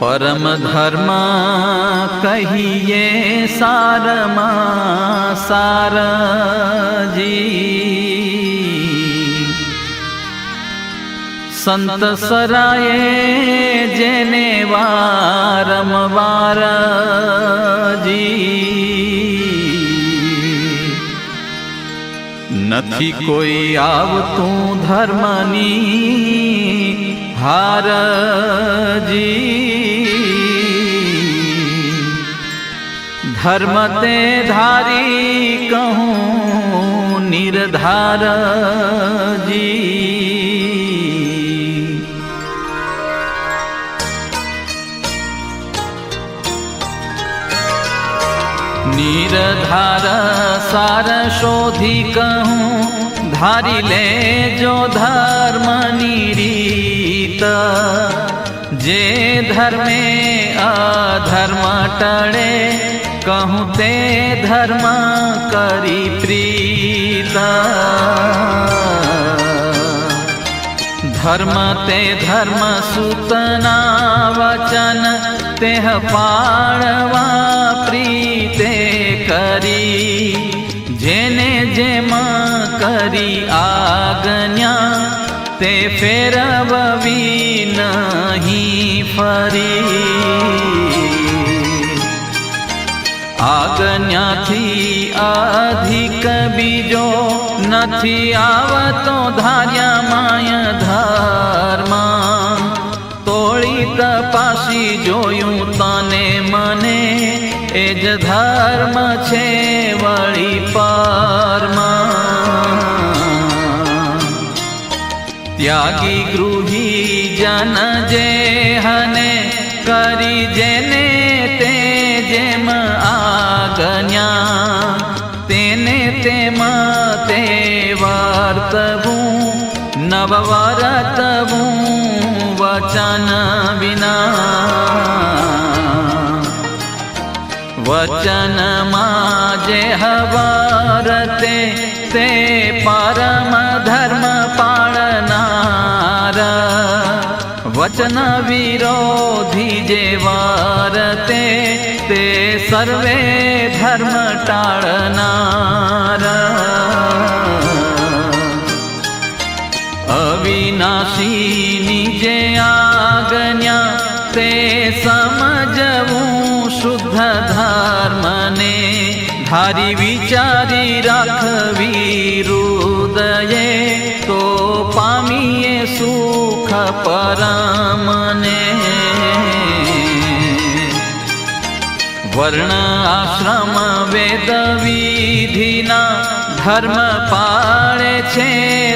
પરમ ધર્મ કહીએ સારમાં સારજી સંત સરાએ જેને વારંવાર જી નથી કોઈ આવતું ધર્મની હારજી ધર્મ તે ધારી કહું નિર્ધાર જી નિર્ધાર સાર શોધી કહું ધારી લેજો ધર્મની રીત. જે ધર્મે અધર્મ ટળે, કહું તે ધર્મ કરી પ્રીત. ધર્મ તે ધર્મ સુતના વચન, તે પાળવા પ્રીતે કરી. કરી આજ્ઞા તે ફેરવવી નહીં ફરી. આજ્ઞાથી અધિક બીજો નથી આવતો ધાર્યા માય ધર્મ તોળી તપાસી જોયું તને મને, એ જ ધર્મ છે વળી પરમાં ત્યાગી ગૃહી જન જે હને કરી જેને તે જેમ આજ્ઞા તેને તેમ તે વર્તવું નવવરતવું વચન વિના. વચનમાં જે હવરતે તે પરમ વચન વિરોધી જે વારતે તે સર્વે ધર્મ ટાળનાર. અવિનાશીની જે આજ્ઞા તે સમજવું શુદ્ધ ધર્મને ધારી વિચારી રાખવી પરમને વર્ણ આશ્રમ વેદ વિધિના ધર્મ પાળે છે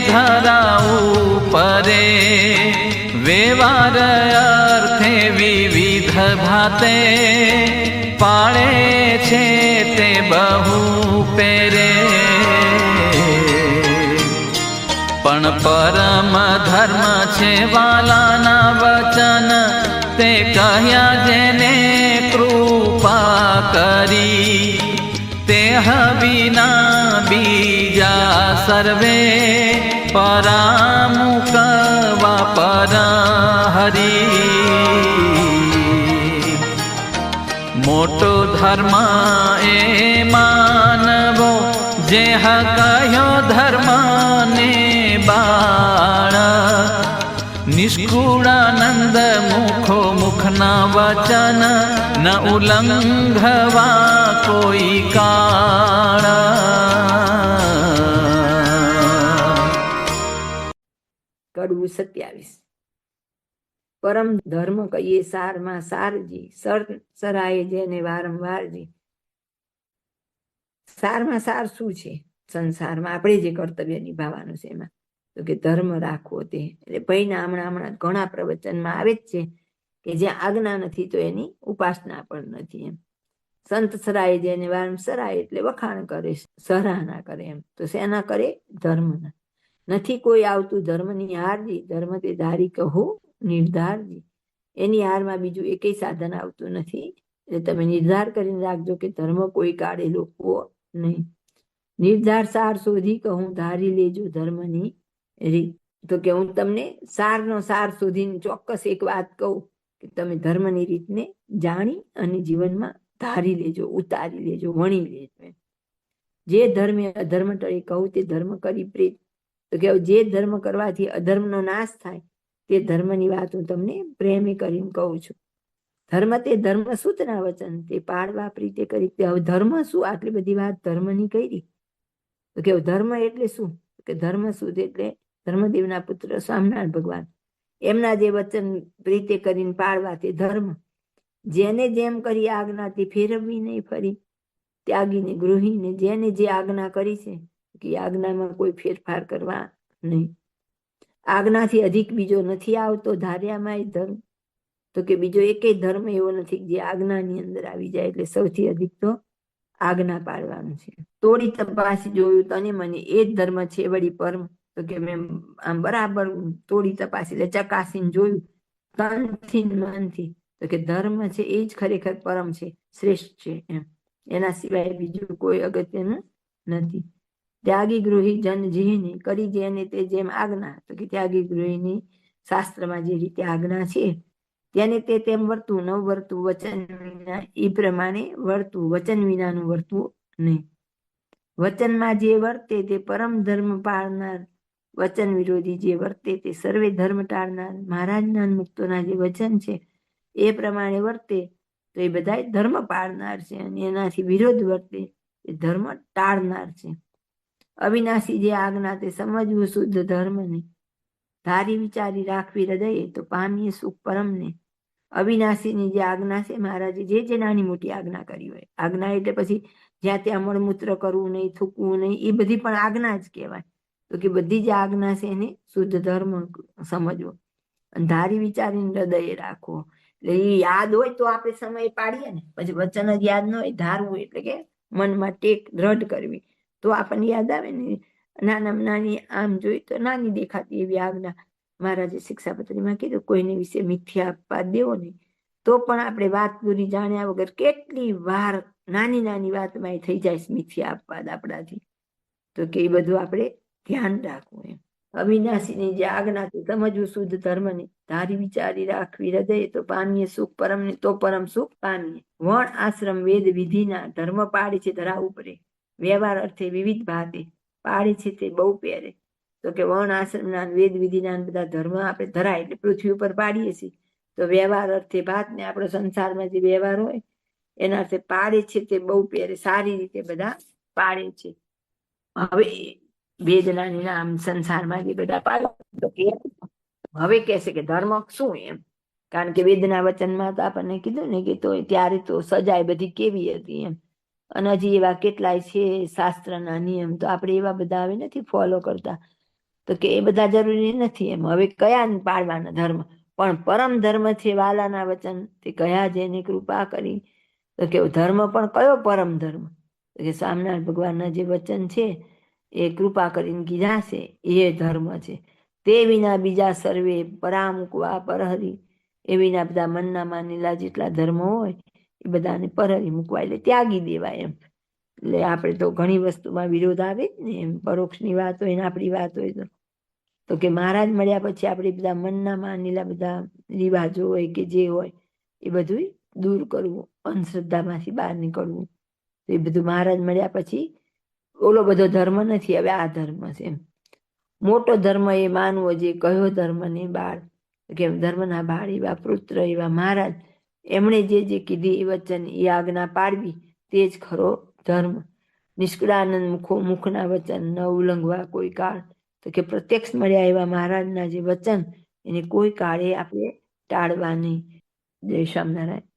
ધરા ઉપરે. વેવાર અર્થે વિવિધ ભાતે પાળે છે તે બહુ પેરે પણ પરમ ધર્મ છે વાલાના વચન. તે કહ્યા જેને કૃપા કરી. તે વિના બીજા સર્વે. પરામુકવા પરા હરી મોટો ધર્મ એ માનવો જે હ મુખના વચન ન ઉલ્લંઘવા કોઈ કાળ કડવું સત્યાવીસ પરમ ધર્મ કહીએ સારમાં સારજી સર સરાય જેને વારંવારજી સારમાં સાર શું છે સંસારમાં આપણે જે કર્તવ્ય નિભાવવાનું છે એમાં તો કે ધર્મ રાખવો તે, એટલે ભાઈના હમણાં હમણાં ઘણા પ્રવચનમાં આવે જ છે કે જ્યાં આજ્ઞા નથી તો એની ઉપાસના પણ નથી એમ. સંત સરાય જેને વારમ સરાય એટલે વખાણ કરે, સરાહના કરે એમ. તો શેના કરે? ધર્મના. નથી કોઈ આવતું ધર્મની હારજી ધર્મ તે ધારી કહો નિર્ધારજી. એની હારમાં બીજું એકેય સાધન આવતું નથી. એટલે તમે નિર્ધાર કરીને રાખજો કે ધર્મ કોઈ કાળે લોકો નહીં. નિર્ધાર સાર શોધી કહું ધારી લેજો ધર્મની રીત. તો કે હું તમને સારનો સાર શોધીને ચોક્કસ એક વાત કહું. કે તમે ધર્મની રીતને જાણી અને જીવનમાં ધારી લેજો, ઉતારી લેજો, વણી લેજો જે ધર્મે અધર્મ ટળી કહું તે ધર્મ કરી પ્રીત. તો કે જે ધર્મ કરવાથી અધર્મનો નાશ થાય તે ધર્મની વાત હું તમને પ્રેમે કરીને કહું છું. ધર્મ તે ધર્મ સૂતના વચન, તે પાળવા પ્રીતે કરી. તે હવે ધર્મ શું? આટલી બધી વાત ધર્મની કરી. તો કે ધર્મ એટલે શું? કે ધર્મ શું એટલે ધર્મદેવના પુત્ર સ્વામિનારાયણ ભગવાન. એમના જે વચન પ્રીતે કરીને પાળવા તે ધર્મ, જેને જેમ કરી આજ્ઞાથી ફેરવવી નહીં ફરી. ત્યાગીને ગૃહીને જેને જે આજ્ઞા કરી છે, કે આજ્ઞામાં કોઈ ફેરફાર કરવા નહીં. આજ્ઞાથી અધિક બીજો નથી આવતો ધાર્યામાં ધર્મ. તો કે બીજો એકેય ધર્મ એવો નથી જે આજ્ઞાની અંદર આવી જાય એટલે સૌથી અધિક તો આજ્ઞા પાડવાનું છે. તોડી તપાસી જોયું તને મને, એ જ ધર્મ છે વળી પરમ. તો કે મેં આમ બરાબર તોડી તપાસી એટલે ચકાસીને જોયું તનથી મનથી તો કે ધર્મ છે એ જ ખરેખર પરમ છે, શ્રેષ્ઠ છે એમ. એના સિવાય બીજું કોઈ અગત્યનું નથી. ત્યાગી ગૃહી જન જીને કરી જેને તે જેમ આજ્ઞા. તો કે ત્યાગી ગૃહીની શાસ્ત્રમાં જે રીતે આજ્ઞા છે તેને તે તેમ વર્તુ, ન વર્તુ વચન વિના, એ પ્રમાણે વર્તુ, વચન વિનાનું વર્તુ નહીં. વચનમાં જે વર્તે તે પરમ ધર્મ પાળનાર વચન વિરોધી જે વર્તે તે સર્વે ધર્મ ટાળનાર મહારાજના મુક્તોના જે વચન છે, એ પ્રમાણે વર્તે તો એ બધા ધર્મ પાળનાર છે અને એનાથી વિરોધ વર્તે એ ધર્મ ટાળનાર છે. અવિનાશી જે આજ્ઞા તે સમજવું શુદ્ધ ધર્મને, ધારી વિચારી રાખવી હૃદયે તો પામીએ સુખ પરમને. અવિનાશીની જે આજ્ઞા છે મહારાજે જે જે નાની મોટી આજ્ઞા કરી હોય, આજ્ઞા એટલે પછી જ્યાં ત્યાં મળમૂત્ર કરવું નહીં, થૂકવું નહીં, એ બધી પણ આજ્ઞા જ કહેવાય. તો કે બધી જ આજ્ઞા છે એને શુદ્ધ ધર્મ સમજવો. અને ધારી વિચારીને હૃદયે રાખવો એટલે એ યાદ હોય તો આપણે સમય પાડીએ ને. પછી વચન જ યાદ ન હોય, ધારવું એટલે કે મનમાં ટેક દ્રઢ કરવી. તો આપણને યાદ આવે ને નાના નાની આમ જોઈ તો નાની દેખાતી એવી આજ્ઞા. મહારાજે શિક્ષાપત્રીમાં કીધું, કોઈને વિશે મિથ્યા આપવા દેવો નહીં. તો પણ આપણે વાત પૂરી જાણ્યા વગર કેટલી વાર નાની નાની વાતમાં એ થઈ જાય મિથ્યા અપવાદ આપણાથી. તો કે એ બધું આપણે ધ્યાન રાખવું એમ. અવિનાશીની જે સમજવું શુદ્ધ ધર્મને. ધારી વિચારી રાખવી હૃદય તો પામીએ સુખ પરમને તો પરમ સુખ પામીએ વણ, આશ્રમ, વેદ, વિધિના ધર્મ પાડે છે ધરા ઉપરે. વ્યવહાર અર્થે વિવિધ ભાતે પાડે છે તે બહુ પહેરે તો કે વણ, આશ્રમના વેદ, વિધિના બધા ધર્મ આપણે ધરાય એટલે પૃથ્વી ઉપર પાડીએ છીએ. તો વ્યવહાર અર્થે ભાત ને આપણો સંસારમાં જે વ્યવહાર હોય, એના અર્થે પાડે છે તે બહુ પહેરે સારી રીતે બધા પાડે છે. હવે વેદનાની આમ સંસારમાં બધા પાડો. હવે કહેશે કે ધર્મ શું એમ? કારણ કે વેદના વચનમાં તો આપણને કીધું ને કે તો ત્યારે તો સજાય બધી કેવી હતી એમ. અને હજી એવા કેટલાય છે શાસ્ત્રના નિયમ તો આપણે એવા બધા હવે નથી ફોલો કરતા. તો કે એ બધા જરૂરી નથી એમ. હવે કયા પાળવાના ધર્મ? પણ પરમ ધર્મ છે વાલાના વચન. તે કયા જેની કૃપા કરી. તો કે ધર્મ પણ કયો પરમ ધર્મ? તો કે સ્વામિનારાયણ ભગવાનના જે વચન છે એ કૃપા કરીને કીધા છે, એ ધર્મ છે. તે વિના બીજા સર્વે પરામુકવા પરહરી, એ વિના બધા મનના માનેલા જેટલા ધર્મો હોય, એ બધાને પરહરી મૂકવા. એટલે ત્યાગી દેવાય એમ. એટલે આપણે તો ઘણી વસ્તુમાં વિરોધ આવે ને એમ. પરોક્ષની વાત હોય ને આપણી વાત હોય તો. તો કે મહારાજ મળ્યા પછી આપણે બધા મનના માનેલા બધા રિવાજો હોય કે જે હોય, એ બધું દૂર કરવું, અંધશ્રદ્ધામાંથી બહાર નીકળવું. એ બધું મહારાજ મળ્યા પછી ઓલો બધો ધર્મ નથી, હવે આ ધર્મ છે એમ. મોટો ધર્મ એ માનવો જે કયો ધર્મ ને બાળ. કે ધર્મના બાળ એવા પુત્ર એવા મહારાજ. એમણે જે જે કીધી એ વચન, એ આજ્ઞા પાડવી, તે જ ખરો ધર્મ. નિષ્કળાનંદ મુખો મુખના વચન, ન ઉલ્લંઘવા કોઈ કાળ. તો કે પ્રત્યક્ષ મળ્યા એવા મહારાજના જે વચન, એને કોઈ કાળે આપણે ટાળવા નહીં. જય સ્વામિનારાયણ